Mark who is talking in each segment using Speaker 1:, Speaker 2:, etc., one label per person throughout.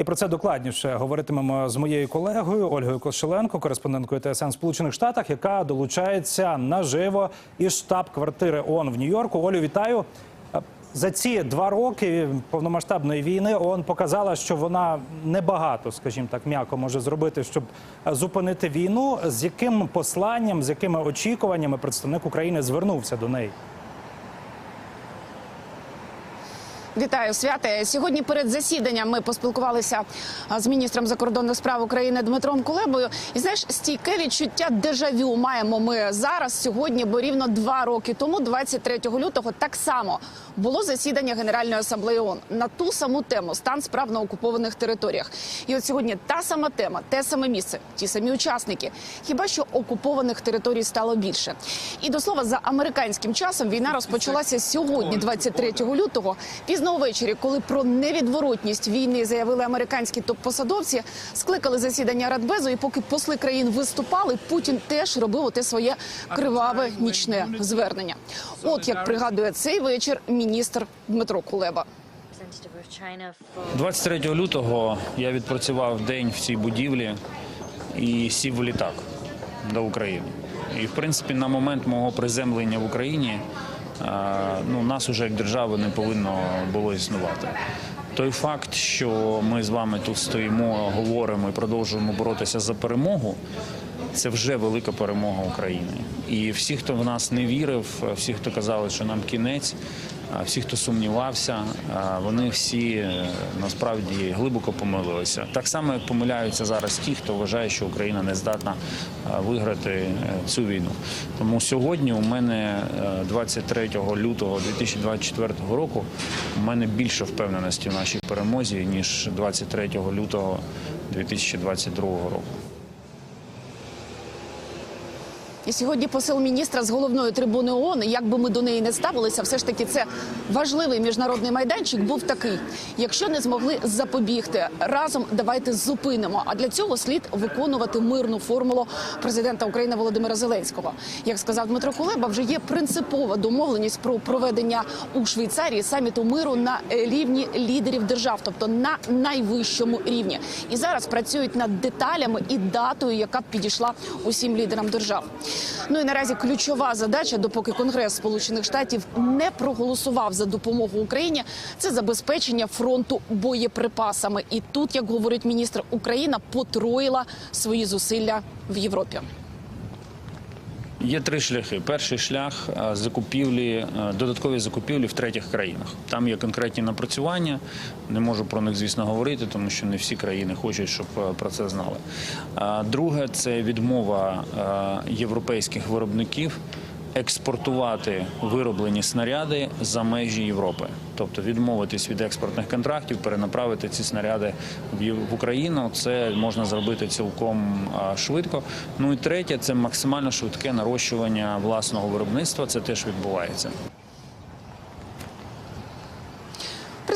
Speaker 1: І про це докладніше говоритимемо з моєю колегою Ольгою Кошеленко, кореспонденткою ТСН Сполучених Штатах, яка долучається наживо із штаб-квартири ООН в Нью-Йорку. Олю, вітаю. За ці два роки повномасштабної війни ООН показала, що вона небагато, скажімо так, м'яко може зробити, щоб зупинити війну. З яким посланням, з якими очікуваннями представник України звернувся до неї?
Speaker 2: Вітаю святе. Сьогодні перед засіданням ми поспілкувалися з міністром закордонних справ України Дмитром Кулебою. І знаєш, стійке відчуття дежавю маємо ми зараз сьогодні, бо рівно два роки тому, 23 лютого, так само було засідання Генеральної асамблеї ООН на ту саму тему стан справ на окупованих територіях. І от сьогодні та сама тема, те саме місце, ті самі учасники. Хіба що окупованих територій стало більше? І до слова, за американським часом війна розпочалася сьогодні, 23 лютого. Пізно ввечері, коли про невідворотність війни заявили американські топ-посадовці, скликали засідання Радбезу. І поки посли країн виступали, Путін теж робив оте своє криваве нічне звернення. От як пригадує цей вечір міністр Дмитро Кулеба.
Speaker 3: representative of China
Speaker 4: 23 лютого я відпрацював день в цій будівлі і сів в літак до України. І в принципі, на момент мого приземлення в Україні ну, нас уже як держави не повинно було існувати. Той факт, що ми з вами тут стоїмо, говоримо і продовжуємо боротися за перемогу, це вже велика перемога України. І всі, хто в нас не вірив, всі, хто казали, що нам кінець, всі, хто сумнівався, вони всі е, насправді глибоко помилилися. Так само, як помиляються зараз ті, хто вважає, що Україна не здатна виграти е, цю війну. Тому сьогодні у мене е, 23 лютого 2024 року у мене більше впевненості в нашій перемозі ніж 23 лютого 2022 року.
Speaker 2: І сьогодні посил міністра з головної трибуни ООН, як би ми до неї не ставилися, все ж таки це важливий міжнародний майданчик був такий. Якщо не змогли запобігти разом, давайте зупинимо. А для цього слід виконувати мирну формулу президента України Володимира Зеленського. Як сказав Дмитро Кулеба, вже є принципова домовленість про проведення у Швейцарії саміту миру на рівні лідерів держав, тобто на найвищому рівні. І зараз працюють над деталями і датою, яка підійшла усім лідерам держав. Ну і наразі ключова задача, допоки Конгрес Сполучених Штатів не проголосував за допомогу Україні, це забезпечення фронту боєприпасами. І тут, як говорить міністр, Україна потроїла свої зусилля в Європі.
Speaker 4: Є три шляхи. Перший шлях е, закупівлі, е, додаткові закупівлі в третіх країнах. Там є конкретні напрацювання. Не можу про них, звісно, говорити, тому що не всі країни хочуть, щоб е, про це знали. Друге це відмова європейських виробників. Експортувати вироблені снаряди за межі Європи, тобто відмовитись від експортних контрактів, перенаправити ці снаряди в Україну. Це можна зробити цілком швидко. Ну і третє це максимально швидке нарощування власного виробництва. Це теж відбувається.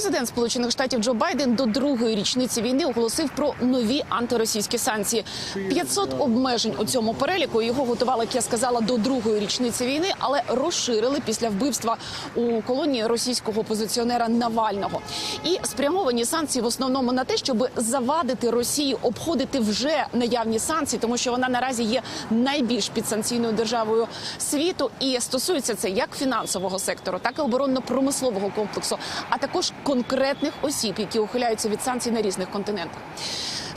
Speaker 2: Президент Сполучених Штатів Джо Байден до другої річниці війни оголосив про нові антиросійські санкції. 500 обмежень у цьому переліку його готували, як я сказала, до другої річниці війни, але розширили після вбивства у колонії російського опозиціонера Навального. І спрямовані санкції в основному на те, щоб завадити Росії обходити вже наявні санкції, тому що вона наразі є найбільш підсанкційною державою світу. І стосується це як фінансового сектору, так і оборонно-промислового комплексу, а також конкретних осіб, які ухиляються від санкцій на різних континентах.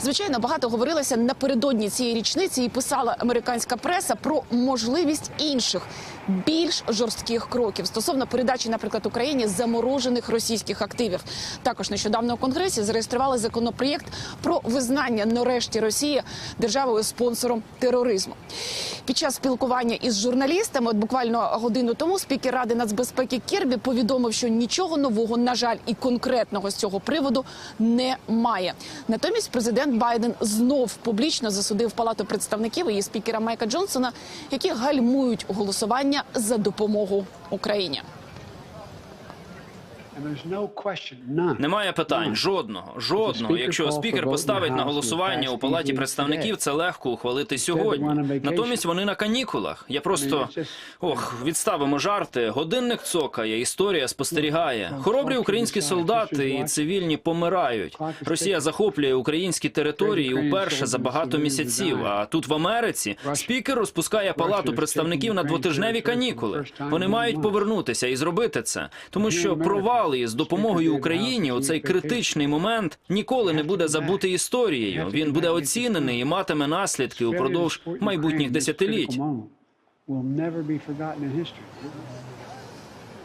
Speaker 2: Звичайно, багато говорилося напередодні цієї річниці і писала американська преса про можливість інших більш жорстких кроків стосовно передачі, наприклад, Україні заморожених російських активів. Також нещодавно у конгресі зареєстрували законопроєкт про визнання нарешті Росії державою спонсором тероризму. Під час спілкування із журналістами, от буквально годину тому, спікер ради нацбезпеки Кірбі повідомив, що нічого нового, на жаль, і конкретного з цього приводу немає. Натомість президент Байден знов публічно засудив палату представників і спікера Майка Джонсона, які гальмують голосування за допомогу Україні.
Speaker 5: Немає питань жодного, жодного. Якщо спікер поставить на голосування у палаті представників, це легко ухвалити сьогодні. Натомість вони на канікулах. Я просто ох, відставимо жарти. Годинник цокає, історія спостерігає. Хоробрі українські солдати і цивільні помирають. Росія захоплює українські території уперше за багато місяців. А тут в Америці спікер розпускає палату представників на двотижневі канікули. Вони мають повернутися і зробити це, тому що провали з допомогою Україні цей критичний момент ніколи не буде забути історією. Він буде оцінений і матиме наслідки упродовж майбутніх десятиліть.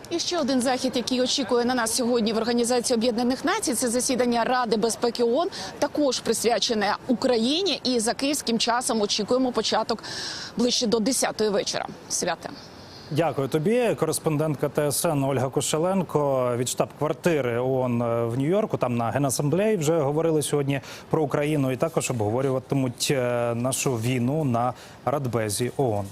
Speaker 2: І ще один захід, який очікує на нас сьогодні в Організації Об'єднаних Націй, це засідання Ради безпеки ООН, також присвячене Україні. І за київським часом очікуємо початок ближче до 10-ї вечора. Святе.
Speaker 1: Дякую тобі. Кореспондентка ТСН Ольга Кошеленко від штаб-квартири ООН в Нью-Йорку. Там на генасамблеї вже говорили сьогодні про Україну і також обговорюватимуть е, нашу війну на Радбезі ООН.